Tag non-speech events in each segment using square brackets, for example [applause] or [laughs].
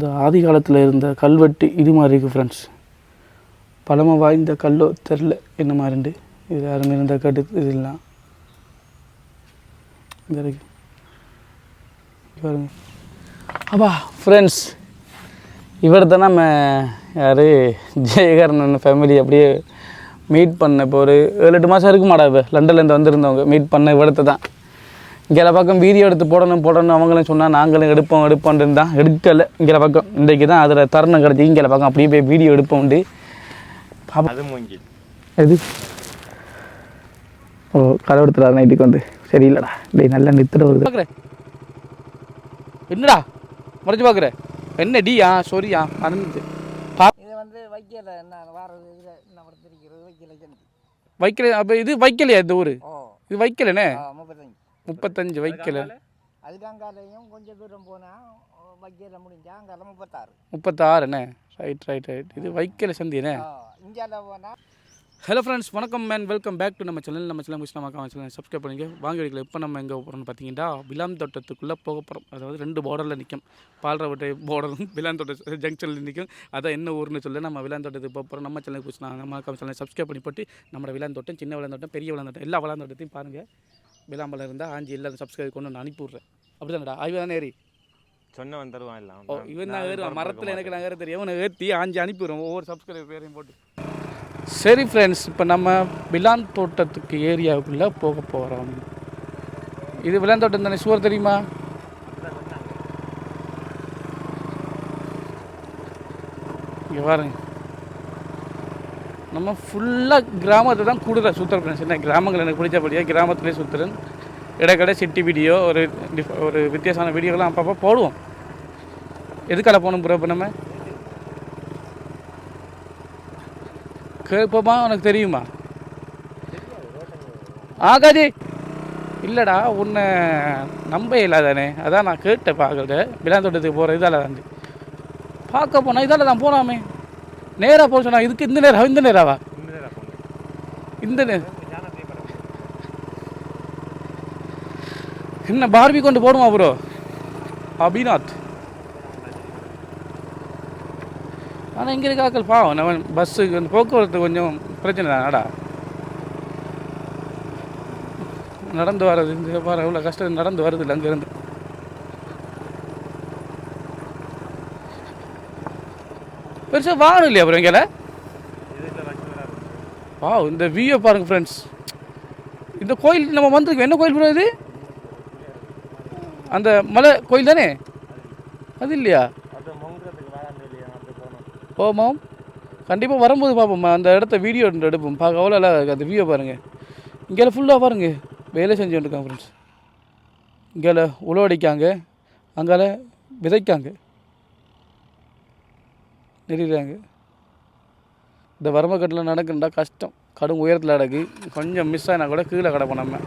இந்த ஆதி காலத்தில் இருந்த கல்வெட்டு இது மாதிரி இருக்குது ஃப்ரெண்ட்ஸ் பழமை வாய்ந்த கல்லோ தெரில என்ன மாதிரிண்டு இது யாரும் இருந்த கட்டு இதெல்லாம் இந்த இருக்கு. பாருங்க. அப்பா ஃப்ரெண்ட்ஸ் இவர் தான் நம்ம யார்? ஜெயகர்ணன் ஃபேமிலி அப்படியே மீட் பண்ண இப்போ ஒரு ஏழு எட்டு மாதம் இருக்குமாடா இப்போ லண்டன்லேருந்து வந்திருந்தவங்க. மீட் பண்ண இவடத்தை தான். இங்கே பக்கம் வீடியோ எடுத்து போடணும் போடணும். அவங்களும் சொன்னால் நாங்களும் எடுப்போம் எடுப்போம்னு தான். எடுக்கலை. இங்கே பக்கம். இன்றைக்கு தான் அதில் தருணம் கிடச்சி இங்கே பக்கம் அப்படியே போய் வீடியோ எடுப்போம்ண்டு பாப்பா அது மூங்கில். எது? ஓ கடவுடுத்துடா நைட்டுக்கு வந்து. சரியில்லடா. டேய் நல்லா நித்துட வருது. பார்க்குறேன் என்னடா? மறைச்சு பார்க்குற என்ன டியா? சொரியா மறந்துச்சு பா இது வந்து வைக்கல. என்ன இதில் என்ன வைக்கல வைக்கல அப்போ இது வைக்கலையா இந்த ஊர்? இது வைக்கலண்ணே முப்பத்தஞ்சு வைக்கல. அதுக்காங்காலையும் கொஞ்சம் தூரம் போனால் வைக்கல முடிஞ்சா அங்கால முப்பத்தாறு. முப்பத்தாறுண்ணே ரைட் ரைட் ரைட் இது வைக்கல சந்தியண்ணே இந்தியாவில் போனால் ஹலோ ஃப்ரெண்ட்ஸ் வணக்கம் மேன் வெல்கம் பேக் டு நம்ம சேனல் நம்ம சேனல் நம்ம சேனல் சப்ஸ்கிரைப் பண்ணிங்க வாங்க வீடியோவில் இப்போ நம்ம எங்கே போகிறோம்னு பார்த்தீங்கன்னா விளாம் தோட்டத்துக்குள்ளே போக போகிறோம் அதாவது ரெண்டு பார்டரில் நிற்கும் பால்ரவட்டை பார்டரும் விளாம் தோட்ட ஜங்ஷனில் நிற்கும் அதான் என்ன ஊர்னு சொல்ல நம்ம விளாம் தோட்டத்துக்கு போக போகிறோம் நம்ம சேனல் பிடிச்சி நம்ம சேனல் சப்ஸ்கிரைப் பண்ணி போட்டு நம்ம தோட்டம் சின்ன தோட்டம் பெரிய தோட்டம் எல்லா விளாம் தோட்டத்தையும் பாருங்கள் விளாம்பலம் இருந்தால் ஆஞ்சி எல்லாரும் சப்ஸ்கிரைப் கொண்டு நான் அனுப்பி விட்றேன் அப்படி தானடா ஆய்வு தானே ஏறி? சொன்னவன் தருவான் எல்லாம். ஓ இவன் தான் ஏறுவான். மரத்தில் எனக்கு நான் ஏற தெரியும் இவனை ஏற்றி ஆஞ்சி அனுப்பிடுவோம் ஒவ்வொரு சப்ஸ்கிரைபர் பேரையும் போட்டு. சரி ஃப்ரெண்ட்ஸ் இப்போ நம்ம விளான் தோட்டத்துக்கு ஏரியாவுக்குள்ளே போக போகிறோம் இது விளான் தோட்டம் தானே? சுவர் தெரியுமா? இங்கே பாருங்க. நம்ம ஃபுல்லாக கிராமத்தை தான் கூடுதல் சுற்றுறேன் சின்ன கிராமங்கள் எனக்கு பிடிச்சபடியாக கிராமத்துலேயே சுற்றுறேன் இடைக்கடை சிட்டி வீடியோ ஒரு டிஃப் ஒரு வித்தியாசமான வீடியோலாம் அப்பப்போ போடுவோம். எதுக்கால போகணும் ப்ரோ இப்போ நம்ம? கேட்போமா? உனக்கு தெரியுமா? ஆகாஜி இல்லைடா உன்னை நம்ப இல்லாதானே அதான் நான் கேட்டேன் பார்க்கல விளாந்தோட்டத்துக்கு போகிற இதால் தான். பார்க்க போனால் இதால் தான் போகலாமே நேராக போக சொன்னா இதுக்கு இந்த நேரம் இந்த நேராவா? இந்த நேரம் இந்த நேரம் என்ன பார்பி கொண்டு போடுமா ப்ரோ அபிநாத். ஆனால் இங்கே இருக்காக்கள் பாவம். நம்ம பஸ்ஸுக்கு வந்து போக்குவரத்து கொஞ்சம் பிரச்சனை தானடா நடந்து வர்றது இந்த பாரு எவ்வளோ கஷ்டம் நடந்து வருது இல்லை அங்கேருந்து பெருசாக வாகனம் இல்லையா அப்புறம் இங்கே வா இந்த வியூ பாருங்க ஃப்ரெண்ட்ஸ் இந்த கோயில் நம்ம வந்திருக்கோம். என்ன கோயில் ப்ரோ இது? அந்த மலை கோயில் தானே? அது இல்லையா? போனோம் போவோம் கண்டிப்பாக வரும்போது பார்ப்போம். அந்த இடத்த வீடியோ எடுப்போம். பார்க்க அவ்வளோ அழகா இருக்கு. அந்த வியூ பாருங்கள் இங்கே ஃபுல்லாக பாருங்க. வேலை செஞ்சு இருக்காங்க ஃப்ரெண்ட்ஸ் இங்கே உழவடிக்காங்க. அங்கால விதைக்காங்க. நெறிறாங்க இந்த வரமக்கட்டில் நடக்குண்டா கஷ்டம். கடும் உயரத்தில் நடக்கு கொஞ்சம் மிஸ் ஆனால் கூட கீழே கிடப்போம் நம்ம.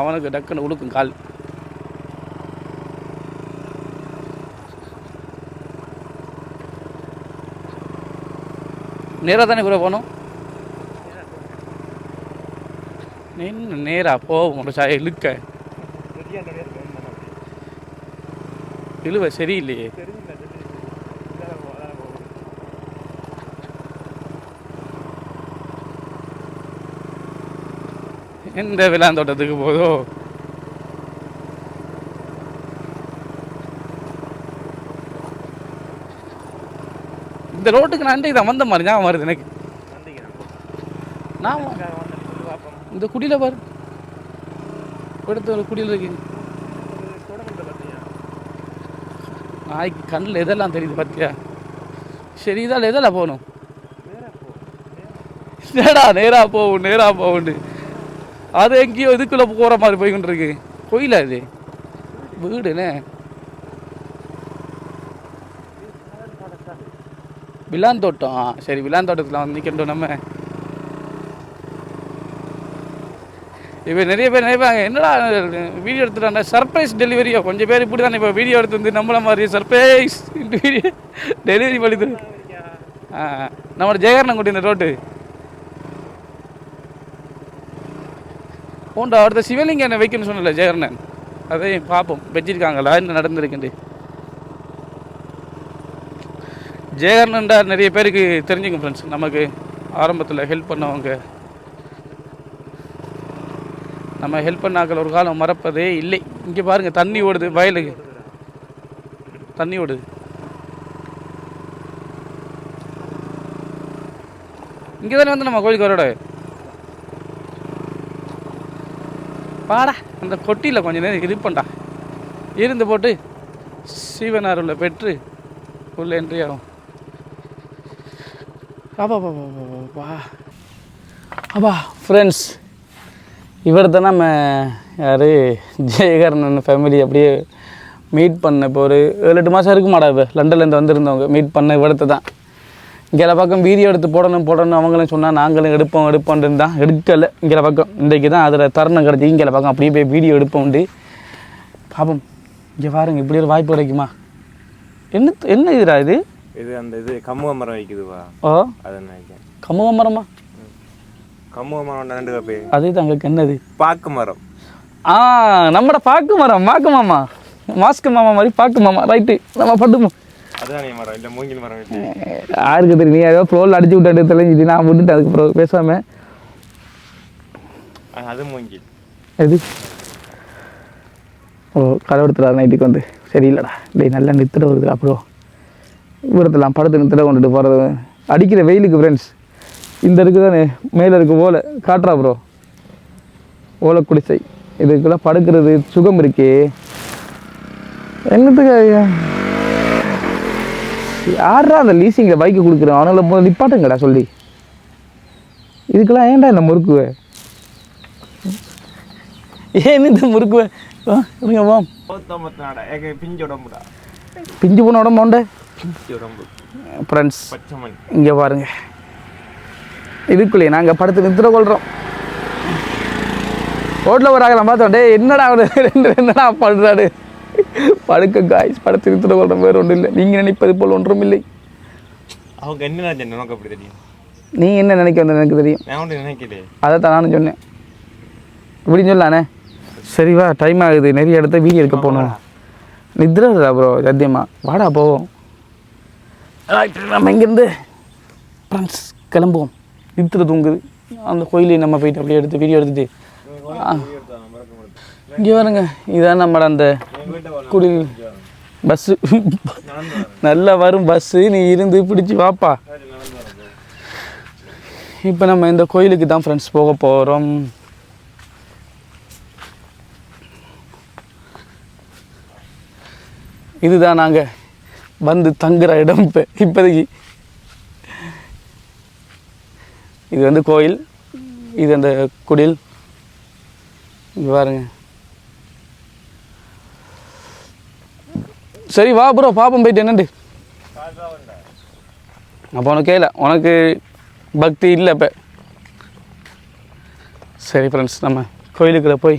அவனுக்கு டக்குன்னு உழுக்கும் கால். நேராக தானே கூட போகணும்? நின்று நேராக போகும் ஒரு சாய இழுக்க சரியா நிறைய இருக்கு இழுவ சரியில்லையே. எந்த விளாந்தோட்டத்துக்கு போதோ இந்த ரோட்டுக்கு நான் அன்றைக்கு தான் வந்த மாதிரி ஞாபகம் வருது எனக்கு. நான் இந்த குடியில் பாரு. கொடுத்த ஒரு குடியில் இருக்கு நாய்க்கு கண்ணில் எதெல்லாம் தெரியுது பார்த்தியா சரி இதால் எதில் போகணும்? நேரா நேராக போகும் நேராக போகுண்டு அது எங்கேயோ இதுக்குள்ளே போகிற மாதிரி போய்கிட்டு இருக்கு கோயிலா இது? வீடுண்ணே விளாந்தோட்டம் சரி விளாந்தோட்டத்தில் வந்து நிற்கின்றோம் நம்ம. இப்போ நிறைய பேர் நினைப்பாங்க என்னடா வீடியோ எடுத்துட்டாங்க. சர்ப்ரைஸ் டெலிவரியோ கொஞ்சம் பேர் இப்படி தானே இப்போ வீடியோ எடுத்து வந்து நம்மள மாதிரி சர்ப்ரைஸ் வீடியோ டெலிவரி பண்ணி நம்ம ஆ நம்மளோட ஜெயகரணம் குட்டி ரோட்டு போண்டா அடுத்த சிவலிங்கம் என்ன வைக்கணும்னு சொன்னல ஜெயகரணன்? அதையும் பார்ப்போம். வச்சிருக்காங்களா? என்ன நடந்திருக்குண்டு ஜெயகர்ணன்டா நிறைய பேருக்கு தெரிஞ்சுங்க ஃப்ரெண்ட்ஸ் நமக்கு ஆரம்பத்தில் ஹெல்ப் பண்ணவங்க. நம்ம ஹெல்ப் பண்ணாக்கள் ஒரு காலம் மறப்பதே இல்லை. இங்கே பாருங்கள் தண்ணி ஓடுது வயலுக்கு. தண்ணி ஓடுது. இங்கே தானே வந்து நம்ம கோயிலுக்கு வரோட? பாடா அந்த கொட்டியில் கொஞ்ச நேரம் இருப்பேன்டா இருந்து போட்டு சீவனாருள்ள பெற்று உள்ள என்ட்ரி ஆகும் அப்பா பா அப்பா ஃப்ரெண்ட்ஸ் இவர் தான் நம்ம யார் ஜெயகர்ணன் ஃபேமிலி அப்படியே மீட் பண்ண இப்போ ஒரு ஏழு எட்டு மாதம் இருக்குமாடா இப்போ லண்டன்லேருந்து வந்திருந்தவங்க. மீட் பண்ண இவடத்தை தான் இங்கே பக்கம் வீடியோ எடுத்து போடணும் போடணும் அவங்களும் சொன்னால் நாங்களும் எடுப்போம் எடுப்போம்னு தான் எடுக்கலை. இங்கே பக்கம். இன்றைக்கு தான் அதில் தருணம் கிடச்சி இங்கே பக்கம் அப்படியே போய் வீடியோ எடுப்போம்ண்டு பாப்போம் இங்கே பாருங்க இப்படி ஒரு வாய்ப்பு கிடைக்குமா? என்ன என்ன இதுடா இது? இது அந்த இது கம்முவ மரம் வைக்குதுவா? ஓ அதை நினைக்கிறேன் கமுக மரமா? மரம் கப்பே அதே தாங்க என்னது? பாக்கு மரம். ஆ நம்மட பாக்கு மரம் பாக்கு மாமா. மாஸ்க் மாமா மாதிரி பாக்கு மாமா. ரைட்டு நம்ம பட்டுமோ. அதுதான் மரம் இல்லை மூங்கில் மரம் வைக்குது யாருக்கு தெரியும் நீ ஏதோ அடிச்சு விட்டு தெரிஞ்சு நான் விட்டுட்டு அதுக்கப்புறம் பேசாம. அது மூங்கில். எது? ஓ கடவுடுத்துறா நைட்டுக்கு வந்து. சரியில்லடா. டேய் நல்லா நித்திர வருது அப்புறம் இவ்வளோத்தெல்லாம் படத்தை நித்திர கொண்டுட்டு போகிறது அடிக்கிற வெயிலுக்கு ஃப்ரெண்ட்ஸ் இந்த இருக்கு தானே மேலே இருக்கு ஓலை. காட்டுறா ப்ரோ ஓலை குடிசை. இதுக்கெல்லாம் படுக்கிறது சுகம் இருக்கே. என்னத்துக்கு ஐயா? யாரா அந்த லீசிங்கில் பைக்கு கொடுக்குறோம் அவனால முதல்ல நிப்பாட்டுங்கடா சொல்லி. இதுக்கெல்லாம் ஏன்டா இந்த முறுக்குவே? ஏன் இந்த முறுக்குவே? இருங்க வா. நூற்றம்பத்தி நாடா ஏக பிஞ்சு போன உடம்பு உண்டு. ஃப்ரெண்ட்ஸ் இங்கே பாருங்க. இதுக்குள்ளேயே நாங்கள் படுத்து நிறுத்திட கொள்கிறோம் ரோட்டில் ஒரு ஆகலாம் பார்த்தோம் டேய் என்னடா ரெண்டு என்னடா படுறாரு? படுக்க காய்ஸ் படுத்து நிறுத்திட கொள்கிறோம் வேறு ஒன்றும் இல்லை. நீங்கள் நினைப்பது போல் ஒன்றும் இல்லை. அவங்க என்ன உனக்கு அப்படி தெரியும்? நீ என்ன நினைக்க வந்த எனக்கு தெரியும். நான் நினைக்கலே அதை தான் நானும் சொன்னேன். இப்படின்னு சொல்லானே? சரி வா டைம் ஆகுது. நிறைய இடத்த வீடியோ எடுக்க போகணும். நித்ரா ப்ரோ சத்தியமா. வாடா போவோம். நம்ம இங்கேருந்து ஃப்ரெண்ட்ஸ் கிளம்புவோம். நித்திர தூங்குது. அந்த கோயிலையும் நம்ம போயிட்டு அப்படியே எடுத்து வீடியோ எடுத்துட்டு. இங்கே வருங்க இதான் நம்மளோட அந்த குடி பஸ்ஸு நல்லா வரும் பஸ்ஸு நீ இருந்து பிடிச்சி வாப்பா. இப்போ நம்ம இந்த கோயிலுக்கு தான் ஃப்ரெண்ட்ஸ் போக போகிறோம் இதுதான் நாங்கள் வந்து தங்குற இடம். இப்போ இப்போதைக்கு இது வந்து கோயில் இது அந்த குடில். இங்கே பாருங்க. சரி வா ப்ரோ பாப்போம் போயிட்டு என்னண்டு? அப்போ உனக்கு கேட்கல உனக்கு பக்தி இல்லை இப்போ சரி ஃப்ரெண்ட்ஸ் நம்ம கோயிலுக்குள்ளே போய்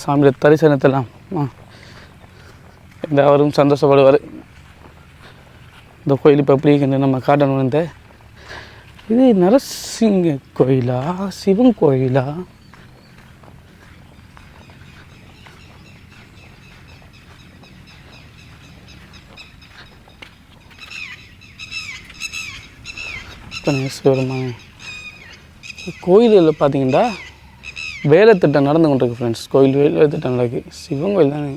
சாமியோட தரிசனத்தெல்லாம் ஆ எல்லாரும் சந்தோஷப்படுவார். இந்த கோயில் இப்போ எப்படி நம்ம காட்டணும் இந்த இது நரசிங்க கோயிலா? சிவன் கோயிலா? சிவருமா கோயிலில் பார்த்தீங்கன்னா வேலை திட்டம் நடந்து கொண்டிருக்கு ஃப்ரெண்ட்ஸ் கோயில் வேலை திட்டம் நடக்கு சிவன் கோயில் தானே?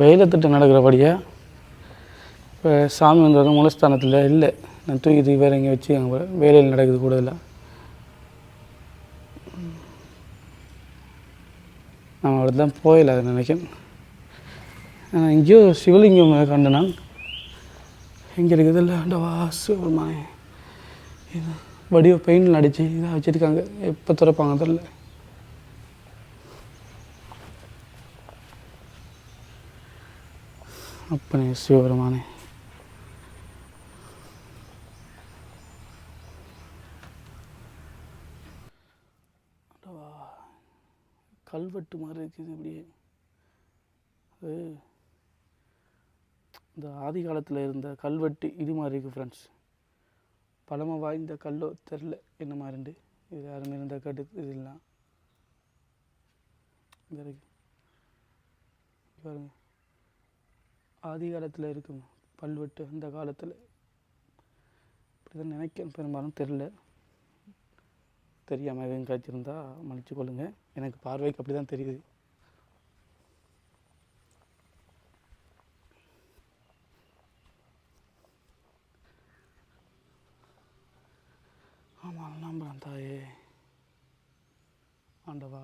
வெயிலை திட்டம் நடக்கிறபடியா இப்போ சாமி வந்து மூலஸ்தானத்தில் இல்லை. நான் தூக்கி தூக்கி வேறு எங்கேயும் வச்சு அங்கே வேலையில் நடக்குது கூட இல்லை நம்ம அப்படி தான் போயில அதை நினைக்கிறேன் ஆனால் எங்கேயோ சிவலிங்கம் கண்டு நான் எங்கே இருக்குது? இல்லை ஆண்டவா சிவருமானே இது வடிவ பெயிண்டில் அடித்து இதாக வச்சுருக்காங்க. எப்போ திறப்பாங்க தெரில அப்பனே சிவபெருமானே. கல்வெட்டு மாதிரி இருக்குது இப்படியே. அது இந்த ஆதி காலத்தில் இருந்த கல்வெட்டு இது மாதிரி இருக்குது ஃப்ரெண்ட்ஸ் பழமை வாய்ந்த கல்லோ தெரில என்ன மாதிரிண்டு இது யாருமே இருந்த கட்டு இதெல்லாம் இந்த இருக்கு. பாருங்கள் ஆதி காலத்தில் இருக்கும் பல்வெட்டு அந்த காலத்தில். இப்படி தான் நினைக்கிறேன். பெரும்பாலும் தெரில தெரியாமல் எதுவும் காய்ச்சிருந்தா மன்னிச்சு கொள்ளுங்க. எனக்கு பார்வைக்கு அப்படி தான் தெரியுது. ஆமாம் நம்புகிறேன் தாயே. ஆண்டவா.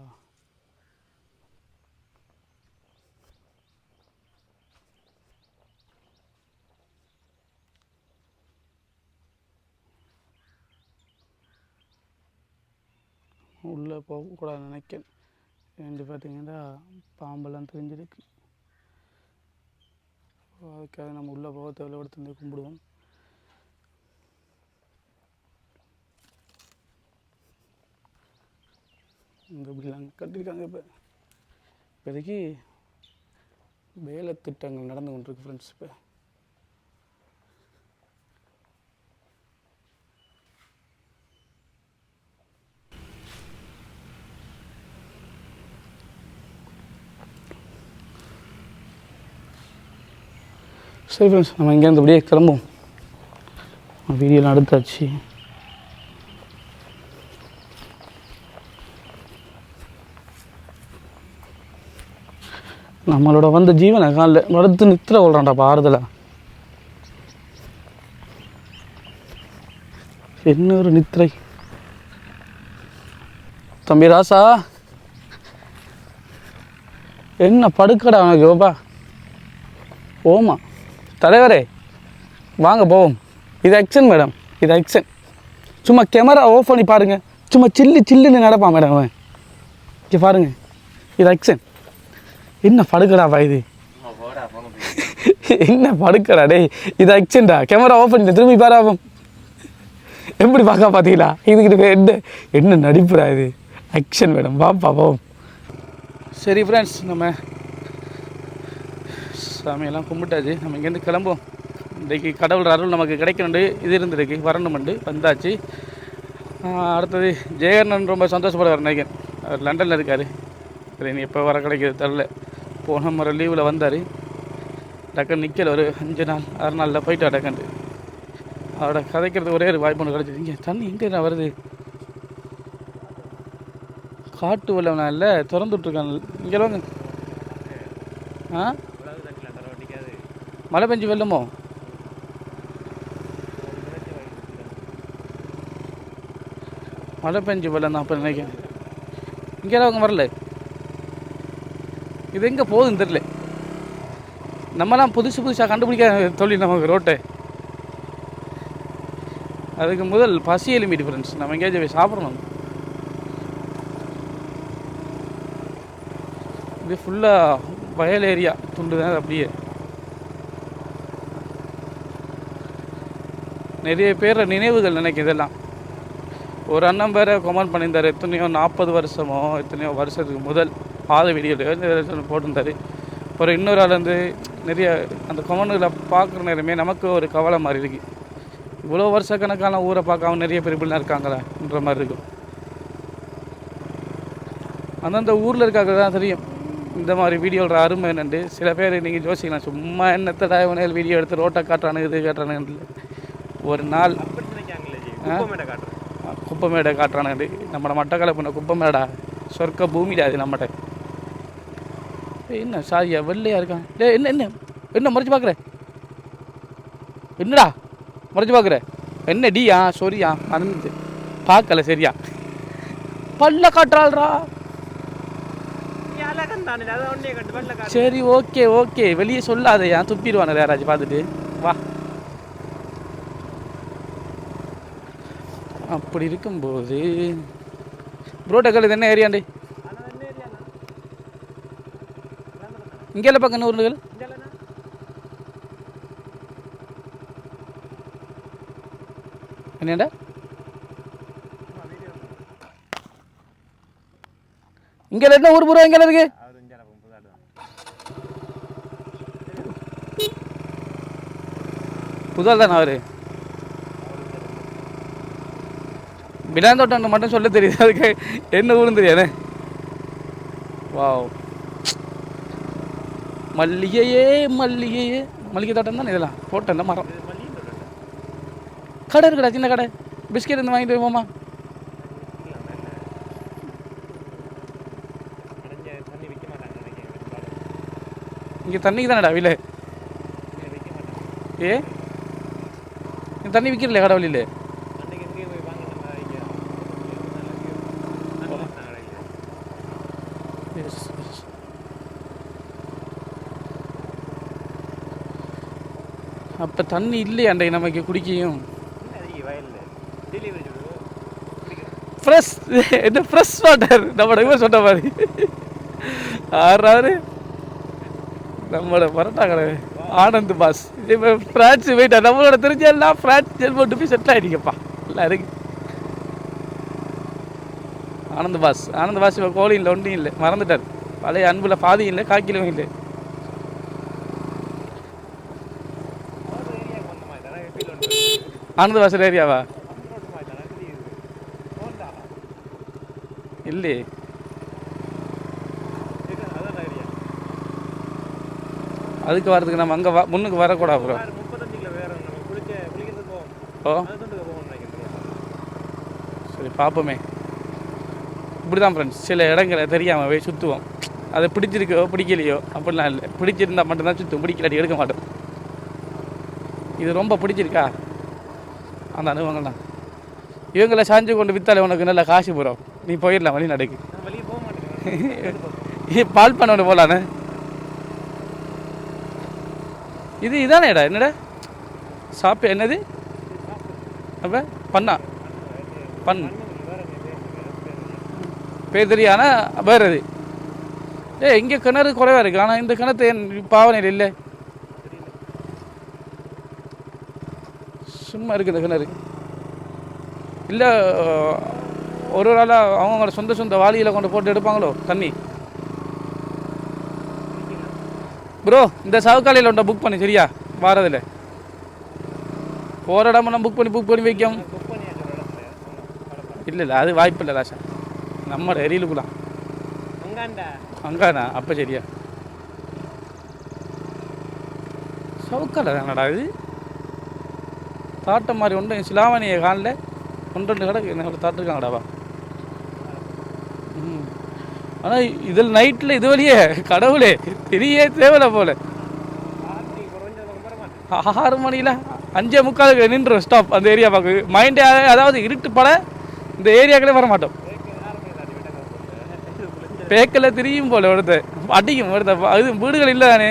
உள்ளே போகக்கூடாது நினைக்கிறேன் ஏன்னு பார்த்திங்கன்னா பாம்பெல்லாம் தெரிஞ்சிருக்கு. அதுக்காக நம்ம உள்ளே போக தேவையில்ல எடுத்து வந்து கும்பிடுவோம். இந்த இப்படிலாம் கட்டியிருக்காங்க இப்போ. இப்போதைக்கு வேலை திட்டங்கள் நடந்து கொண்டிருக்கு ஃப்ரெண்ட்ஸ் இப்போ. சரி ஃப்ரெண்ட்ஸ் நம்ம இங்கேருந்து அப்படியே கிளம்பும் வீடியோலாம் எடுத்தாச்சு நம்மளோட வந்த ஜீவனை காலில் நடத்து நித்திர கொள்றான்டா பாரதில் என்ன ஒரு நித்திரை. தம்பி ராசா. என்ன படுக்கடா உனக்கு ஓப்பா ஓமா. தலைவரே வாங்க போவோம். இது ஆக்ஷன் மேடம் இது ஆக்ஷன் சும்மா கேமரா ஆஃப் பண்ணி பாருங்கள் சும்மா சில்லு சில்லுன்னு நடப்பான் மேடம் அவன். இங்கே பாருங்கள் இது ஆக்ஷன் என்ன படுக்கடாப்பா இது? [laughs] என்ன படுக்கடா டேய். இது ஆக்ஷன்டா கேமரா ஆஃப் பண்ணி திரும்பி பாராவும் எப்படி பார்க்க பார்த்தீங்களா இதுக்கிட்ட என்ன என்ன நடிப்புடா இது? ஆக்ஷன் மேடம் வாப்பா போவோம். சரி ஃப்ரெண்ட்ஸ் நம்ம சாமியெல்லாம் கும்பிட்டாச்சு. நம்ம இங்கேருந்து கிளம்புவோம். இன்றைக்கி கடவுள் அருள் நமக்கு கிடைக்கணுண்டு இது இருந்திருக்கு. வரணுமெண்டு. வந்தாச்சு. அடுத்தது ஜெயகர்ணன் ரொம்ப சந்தோஷப்படுவார் நினைக்கிறேன் அவர் லண்டனில் இருக்கார். சரி நீ எப்போ வர கிடைக்கிறது தெரில போன முறை லீவில் வந்தார். டக்குன்னு நிற்கல ஒரு அஞ்சு நாள் ஆறு நாளில் போயிட்டா டக்குன்னு. அவரோட கதைக்கிறது ஒரே ஒரு வாய்ப்பு ஒன்று கிடச்சிது. இங்கே தண்ணி எங்கே வருது? காட்டு வெள்ளம் இல்லை திறந்துட்ருக்கான் இங்கே வாங்க. ஆ? மழை பெஞ்சு வெள்ளமோ மழை பெஞ்சு வெள்ளம் தான் அப்போ நினைக்கிறேன் இங்கே அவங்க வரல இது எங்கே போகுதுன்னு தெரில நம்மலாம் புதுசு புதுசாக கண்டுபிடிக்க தொழில் நமக்கு ரோட்டை அதுக்கு முதல் பசி எலும்பிட்டு ஃப்ரெண்ட்ஸ் நம்ம எங்கேயாச்சும் போய் சாப்பிடணும் இது ஃபுல்லாக வயல் ஏரியா துண்டு தான் அப்படியே நிறைய பேர் நினைவுகள் நினைக்கு இதெல்லாம். ஒரு அண்ணன் பேரை கமெண்ட் பண்ணியிருந்தார் எத்தனையோ நாற்பது வருஷமோ எத்தனையோ வருஷத்துக்கு முதல் பாத வீடியோலையோ போட்டிருந்தாரு. அப்புறம் இன்னொரு ஆள் வந்து நிறைய அந்த கமெண்ட்களை பார்க்குற நேரமே நமக்கு ஒரு கவலை மாதிரி இருக்கு. இவ்வளோ வருஷக்கணக்கான ஊரை பார்க்காம நிறைய பேர் இப்படிலாம் இருக்காங்களான்ற மாதிரி இருக்கும். அந்தந்த ஊரில் இருக்காங்க தான் தெரியும். இந்த மாதிரி வீடியோட அருமை என்னண்டு. சில பேர் நீங்கள் யோசிக்கலாம் சும்மா என்னத்தடா இவனையில் வீடியோ எடுத்து ரோட்டை காட்டுறானு இது காட்டுறானுங்க ஒரு நாள் குப்பமேடை காட்டுறானு நம்மட மட்டக்களப்புன குப்பமேடா. சொர்க்க பூமிடா அது நம்மகிட்ட. என்ன சாரியா வெள்ளையா இருக்கான். டேய் என்ன என்ன? என்ன மறைச்சு பார்க்குற என்னடா? மறைச்சு பார்க்குற என்ன டியா? சொரியா? மறந்துச்சு பார்க்கல சரியா? பல்ல காட்டுறாள்ரா சரி ஓகே ஓகே. வெளியே சொல்லாதயா? துப்பிடுவானு யாராச்சும் பார்த்துட்டு. வா. அப்படி இருக்கும்போது புரோட்டக்கல் இது என்ன ஏரியாண்டி இங்கே இல்லை பக்கம் நூறுகள் என்னடா? இங்கே என்ன ஊர் பூரா எங்கே இருக்கு? இங்கே புதால் தானே அவர்? விடாந்தோட்டம் மட்டும் சொல்ல தெரியுது. அதுக்கு என்ன ஊரும் தெரியாதே. வாவ். மல்லிகையே மல்லிகையே. மல்லிகை தோட்டம் தானே இதெல்லாம்? தோட்டம் தான் மரம். கடை இருக்குடா சின்ன கடை. பிஸ்கெட் இருந்து வாங்கிட்டு போமா இங்கே தண்ணிக்கு தானடா விலை? ஏ? தண்ணி விற்கிறல கடவுளில் அன்னைக்கு எங்கேயும் போய் வாங்க நம்ம இங்கே நல்ல கடையில் இப்போ தண்ணி இல்லையா நமக்கு குடிக்கையும். ஃப்ரெஷ் என்ன ஃப்ரெஷ் வாட்டர் நம்மளோட இவன் சொன்ன மாதிரி. ஆறாரு. நம்மளோட பரோட்டா கடை ஆனந்த் பாஸ். இப்போ ஃப்ரான்ஸ் போயிட்டா நம்மளோட தெரிஞ்செல்லாம் ஃப்ரான்ஸ் ஜெல் போட்டு போய் செட்டில் ஆகிடுங்கப்பா எல்லாம் இருக்கு. ஆனந்த் பாஸ். ஆனந்த் பாஸ் இப்போ கோழி இல்லை ஒன்றும் இல்லை. மறந்துட்டார். பழைய அன்பில் பாதியும் இல்லை காக்கிலும் இல்லை ஒரு ஏரியாவுக்கு வந்த மாதிரி தானே ஃபீல் ஒன்று ஆனந்த் பாஸ் ஏரியாவா இல்லையே அதுக்கு வரதுக்கு நம்ம அங்கே முன்னுக்கு வரக்கூடாது போவோம். ஓ. சரி பார்ப்போமே இப்படி தான் ஃப்ரெண்ட்ஸ் சில இடங்களை தெரியாமல் போய் சுற்றுவோம் அதை பிடிச்சிருக்கோ பிடிக்கலையோ அப்படிலாம் இல்லை. பிடிச்சிருந்தா மட்டும்தான் சுற்றுவோம் பிடிக்கலாட்டி எடுக்க மாட்டோம். இது ரொம்ப பிடிச்சிருக்கா? அந்த அனுபவங்கள் தான் இவங்களை சாஞ்சு கொண்டு வித்தாலே உனக்கு நல்ல காசு போகிறோம் நீ போயிடலாம் வழி நடக்கு. போக ஏ பால் பண்ண ஒன்று போகலானே இது இதானேடா என்னடா? சாப்பிட்டு என்னது? அப்போ பண்ணா. பண். பேர் தெரியும் ஆனால் வேறு அது ஏ இங்கே கிணறு குறைவாக இருக்குது ஆனால் இந்த கிணத்து என் பாவனையில் இல்லை. சும்மா இருக்குது கிணறு. இல்லை ஒரு ஒரு ஆளாக அவங்களோட சொந்த சொந்த வாளியில் கொண்டு போட்டு எடுப்பாங்களோ தண்ணி? ப்ரோ இந்த சவுக்காலையில் ஒன்றை புக் பண்ணி சரியா? வாரதில்லை போகிற இடமெல்லாம் புக் பண்ணி புக் பண்ணி வைக்கும். இல்லை இல்லை அது வாய்ப்பு இல்லை ராசா நம்ம எரியலுக்குலாம் அங்காண்டா? அங்காண்ணா அப்போ சரியா. சவுக்கால தானடா இது? தாட்டம் மாதிரி ஒன்று சிலாவணியை காலில் ஒன்று ரெண்டு கடை என்னோட தாட்டிருக்காங்கடாவா ம். ஆனால் இதில் நைட்டில் இது வழியே கடவுளே தெரிய தேவையில்ல போல. ஆறு மணியில் அஞ்சே முக்காலுக்கு நின்று ஸ்டாப் அந்த ஏரியா பார்க்க. மைண்டே அதாவது இருட்டு பட இந்த ஏரியாக்களே வர மாட்டோம் பேக்கில் திரியும் போல ஒருத்த அடிக்கும் ஒருத்த அது வீடுகள் இல்லை தானே.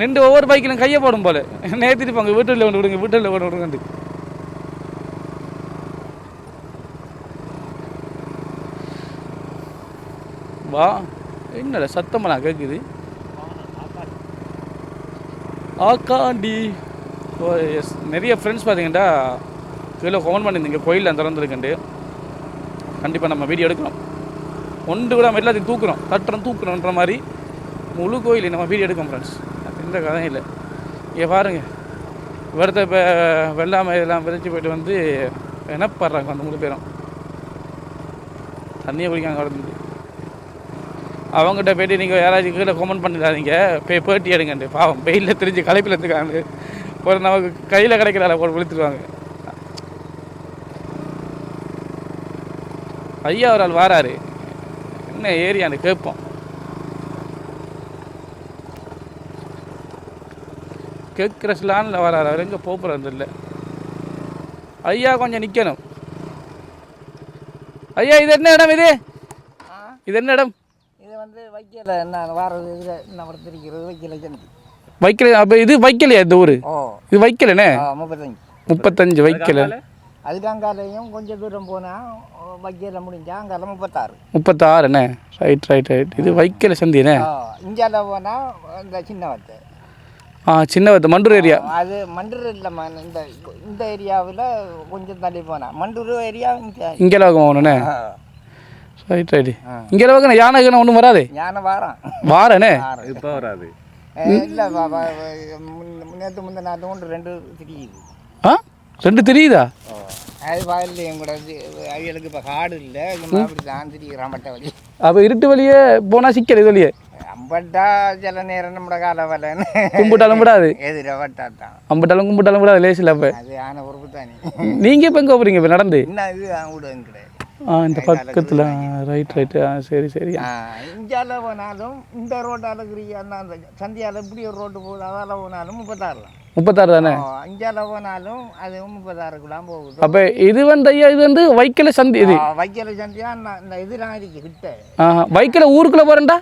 நின்று ஒவ்வொரு பைக்கிலும் கையை போடும் போல. நேத்திருப்பாங்க வீட்டில் கொண்டு விடுங்க வீட்டில் கொண்டு விடுங்கண்டு வா. என்னடா சத்தமெல்லாம் கேட்குது ஆக்காண்டி. ஓ எஸ் நிறைய ஃப்ரெண்ட்ஸ் பார்த்தீங்கன்னா கீழே ஃபோன் பண்ணியிருந்தீங்க கோயிலில் திறந்துருக்கண்டு கண்டிப்பாக நம்ம வீடியோ எடுக்கிறோம். ஒன்று கூட நம்ம எல்லாத்தையும் தூக்குறோம். தட்டுறோம் தூக்குறோன்ற மாதிரி முழு கோயில் நம்ம வீடியோ எடுக்கோம் ஃப்ரெண்ட்ஸ் எந்த கதையும் இல்லை. இங்கே பாருங்கள் வருத்த இப்போ வெள்ளாமை இதெல்லாம் பிரித்து போயிட்டு வந்து என்னப்படுறாங்க அந்த மூணு பேரும். தண்ணியை குடிக்காங்க கடந்து அவங்ககிட்ட போயிட்டு நீங்கள் யாராச்சும் கீழே கமெண்ட் பண்ணிடாதீங்க. போய் பேட்டி எடுங்கண்டு பாவம் வெயிலில் தெரிஞ்சு களைப்பில் இருந்துக்காங்க ஒரு நமக்கு கையில் கிடைக்கிறால ஒரு போட்டு விழுத்துருவாங்க. ஐயா ஒரு ஆள் வாராரு. என்ன ஏரியான்னு கேட்போம். கேட்குற ஸ்லானில் வராரு அவர் எங்கே போகிறது இல்லை. ஐயா கொஞ்சம் நிற்கணும் ஐயா இது என்ன இடம் இது? இது என்ன இடம்? இது வந்து வைக்கல என்ன வாரது இதில் என்ன படுத்திருக்கிறது வைக்கல வைக்கல. அப்போ இது வைக்கலையா இந்த ஊர்? இது வைக்கலண்ணே முப்பத்தஞ்சு. முப்பத்தஞ்சு வைக்கல. அதுக்காங்காலையும் கொஞ்சம் தூரம் போனால் வைக்கல முடிஞ்சா அங்கால முப்பத்தாறு. முப்பத்தாறுண்ணே ரைட் ரைட் ரைட் இது வைக்கல ஆ இந்தியாவில் போனால் இந்த சின்ன வத்தை ஆ சின்ன வத்த மண்டூர் ஏரியா. அது மண்டூர் இல்லைம்மா இந்த இந்த ஏரியாவில் கொஞ்சம் தள்ளி போனால் மண்டூர் ஏரியா இங்கே. வாங்கண்ணே ஆ. Right right. இங்கே வாங்க யானை கீனை ஒன்றும் வராதே? ஞான வாரம் வாரண்ணே இப்போ வராது. இல்லை முன்னேற்று முந்த நாற்று கொண்டு ரெண்டு திரியுது. ஆ? ரெண்டு தெரியுதா? அது வயல்லையும் கூட இது அவிகளுக்கு இப்போ காடு இல்லை. அப்படி தான் திரிகிறான் பட்ட வழி அப்போ இருட்டு வழியே போனால் சிக்கல் இது வழியே. அம்பட்டா சில நேரம் நம்மட கால வலைன்னு கும்பிட்டாலும் விடாது எதிர வட்டா தான் அம்பிட்டாலும் கும்பிட்டாலும் விடாது லேசில் அப்போ அது ஆன பொறுப்பு தானே நீங்கள் இப்போ எங்கே போகிறீங்க இப்போ நடந்து என்ன இது விடுங்க கிடையாது ஆ இந்த பக்கத்தில் ரைட் ரைட்டு ஆ சரி சரி இஞ்சால போனாலும் இந்த ரோட்டால இருக்கிற அந்த சந்தியால இப்படி ஒரு ரோட்டு போகுது அதால போனாலும் முப்பத்தாறுலாம் முப்பத்தாறு தானே இஞ்சால போனாலும் அது முப்பத்தாறுக்குலாம் போகுது அப்போ இது வந்து ஐயா இது வந்து வைக்கல சந்தி இது வைக்கல சந்தியா இந்த இதெல்லாம் இருக்கு கிட்ட வைக்கல ஊருக்குள்ளே போகிறேன்டா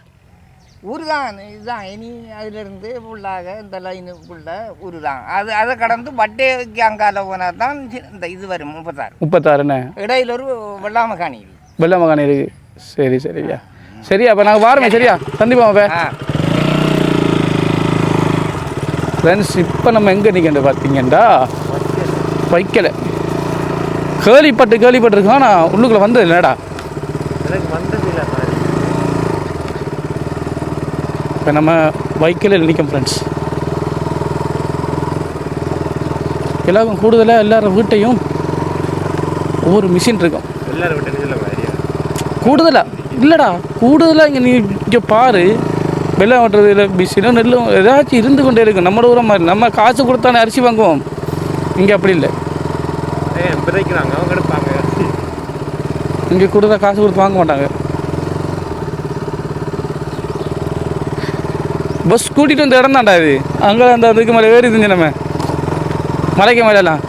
ஊர் தான் இதுதான். இனி அதிலிருந்து ஃபுல்லாக இந்த லைனுக்குள்ள ஊர் தான் அது அதை கடந்து பட்டேக்கு அங்கால போனால் தான் இந்த இது வரும் முப்பத்தாறு. முப்பத்தாறுண்ணே இடையில ஒரு வெள்ளாம காணி வெள்ள மகான் இருக்கு. சரி சரியா சரியா அப்போ நாங்கள் வாரமே சரியா? சந்திப்போம் அப்போ. ஃப்ரெண்ட்ஸ் இப்போ நம்ம எங்கே நிற்கின்ற பார்த்தீங்கன்னா வைக்கல. கேள்விப்பட்டு கேள்விப்பட்டிருக்கோம் ஆனால் உள்ளுக்குள்ளே வந்தது இல்லைடா எனக்கு வந்தது இல்லை மாதிரி இப்போ நம்ம வைக்கல நிற்கும் ஃப்ரெண்ட்ஸ் எல்லாருக்கும் கூடுதலாக எல்லாரும் வீட்டையும் ஒவ்வொரு மிஷின் இருக்கும். கூடுதலாக இல்லைடா கூடுதலாக இங்கே நீ இங்கே பாரு. வெள்ளம் ஓட்டுறது இல்லை மிஷினும் நெல்லும் ஏதாச்சும் இருந்து கொண்டே இருக்கும். நம்ம ஊரம் மாதிரி. நம்ம காசு கொடுத்தானே அரிசி வாங்குவோம். இங்கே அப்படி இல்லை. இங்கே கொடுத்தா காசு கொடுத்து வாங்க மாட்டாங்க. பஸ் கூட்டிகிட்டு வந்து இடம் தான்டா இது. அங்கே அந்த அதுக்கு மேலே ஏறி இருந்துச்சு நம்ம. மலைக்கு மேலெல்லாம்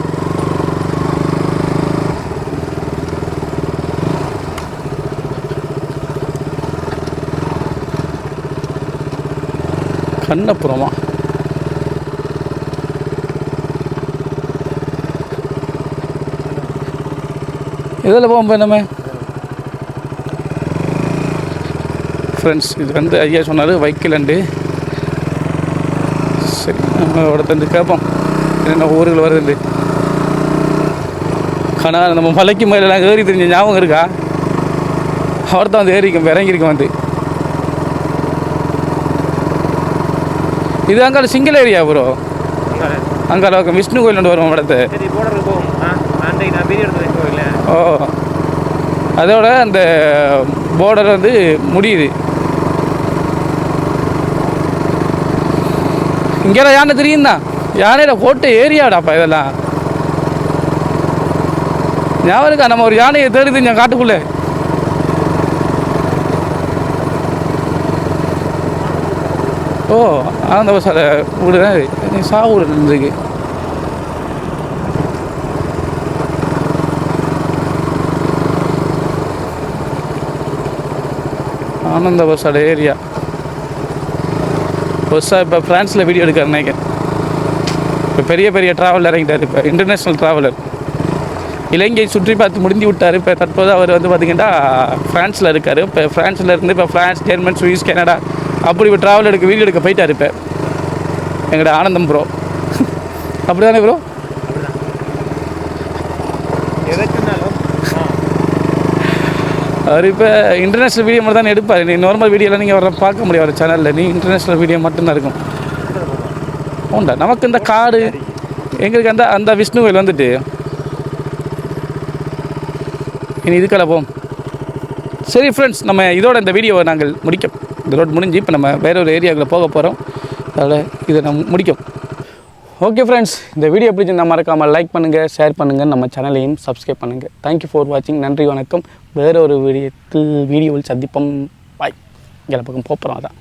கண்ணப்புறமா. இதில் போகும்போது நம்ம? ஃப்ரெண்ட்ஸ் இது வந்து ஐயா சொன்னார் வைக்கலண்டு ஒருத்தந்து கேட்போம். என்னென்ன ஊர்கள் வருதுண்டு ஆனால் நம்ம மலைக்கு மேலாம் ஏறி தெரிஞ்ச ஞாபகம் இருக்கா? அவர் தான் வந்து ஏறிக்கும் இறங்கியிருக்கும் வந்து. இது அங்கால சிங்கிள் ஏரியா ப்ரோ அங்கே அங்கால விஷ்ணு கோயில் ஒன்று வரும் இடத்த ஓ. அதோட அந்த பார்டர் வந்து முடியுது. இங்கெல்லாம் யானை தெரியும் தான் யானையில் கோட்டை ஏரியாடாப்பா இதெல்லாம்? ஞாபகம் இருக்கா? நம்ம ஒரு யானையை தேடி என் காட்டுக்குள்ளே. ஓ அந்த சார் வீடு நீ சா ஊடு இருந்துருக்கு ஆனந்த பஸ்ஸோட ஏரியா. புதுசாக இப்போ ஃப்ரான்ஸில் வீடியோ எடுக்கிற நினைக்கிறேன். இப்போ பெரிய பெரிய ட்ராவல் இறங்கிட்டார். இப்போ இன்டர்நேஷ்னல் ட்ராவலர் இலங்கையை சுற்றி பார்த்து முடிஞ்சு விட்டார். இப்போ தற்போது அவர் வந்து பார்த்திங்கன்னா ஃப்ரான்ஸில் இருக்கார். இப்போ ஃப்ரான்ஸில் இருந்து இப்போ ஃப்ரான்ஸ் ஜெர்மன் சுவிஸ் கனடா அப்படி இப்போ ட்ராவல் எடுக்க வீடியோ எடுக்க போயிட்டார் இப்போ. எங்களோட ஆனந்தம் ப்ரோ [laughs] அப்படி தானே ப்ரோ எதாச்சும்னாலும் ஆ அவர் இப்போ இன்டர்நேஷ்னல் வீடியோ மட்டும் தான் எடுப்பார். நீ நார்மல் வீடியோலாம் நீங்கள் வர பார்க்க முடியாது அவர் சேனலில் நீ இன்டர்நேஷ்னல் வீடியோ மட்டும்தான் இருக்கும் உண்டா? நமக்கு இந்த காடு எங்களுக்கு அந்த அந்த விஷ்ணு கோயில் வந்துட்டு. இனி இதுக்கெல்லாம் போம் சரி ஃப்ரெண்ட்ஸ் நம்ம இதோட இந்த வீடியோவை நாங்கள் முடிக்கும். இந்த ரோட் முடிஞ்சு இப்போ நம்ம வேற ஒரு ஏரியாவுக்குள்ளே போக போகிறோம் அதில் இதை நம்ம முடிக்கும். ஓகே ஃப்ரெண்ட்ஸ் இந்த வீடியோ பிடிச்சிருந்தால் மறக்காமல் லைக் பண்ணுங்கள் ஷேர் பண்ணுங்கள் நம்ம சேனலையும் சப்ஸ்கிரைப் பண்ணுங்கள் தேங்க்யூ ஃபார் வாட்சிங் நன்றி வணக்கம். வேறு ஒரு வீடியோத்தில் வீடியோவில் சந்திப்போம். பாய் இங்கே பக்கம் போகிறோம் அதான்.